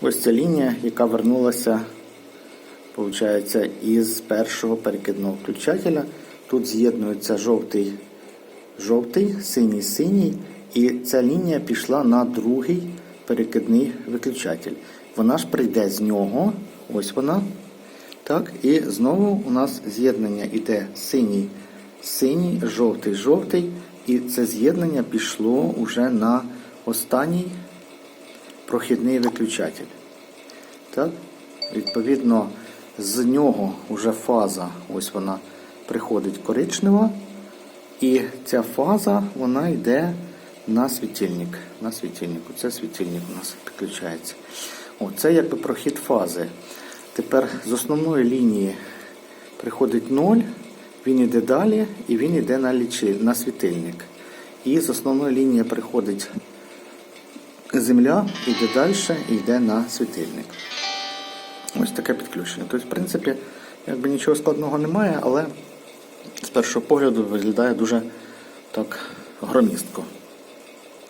Ось ця лінія, яка вернулася, виходить, із першого перекидного включателя. Тут з'єднується жовтий, жовтий, синій, синій. І ця лінія пішла на другий перекидний виключатель. Вона ж прийде з нього. Ось вона. Так, і знову у нас з'єднання йде синій, синій, жовтий, жовтий. І це з'єднання пішло уже на останній прохідний виключатель. Так? Відповідно, з нього вже фаза, ось вона приходить коричнева. І ця фаза вона йде на світильник. На світильник. Оце світильник у нас підключається. О, це якби прохід фази. Тепер з основної лінії приходить 0, він йде далі і він йде на, лічи, на світильник. І з основної лінії приходить земля, йде далі і йде на світильник. Ось таке підключення. Тобто, в принципі, якби нічого складного немає, але з першого погляду виглядає дуже так громістко.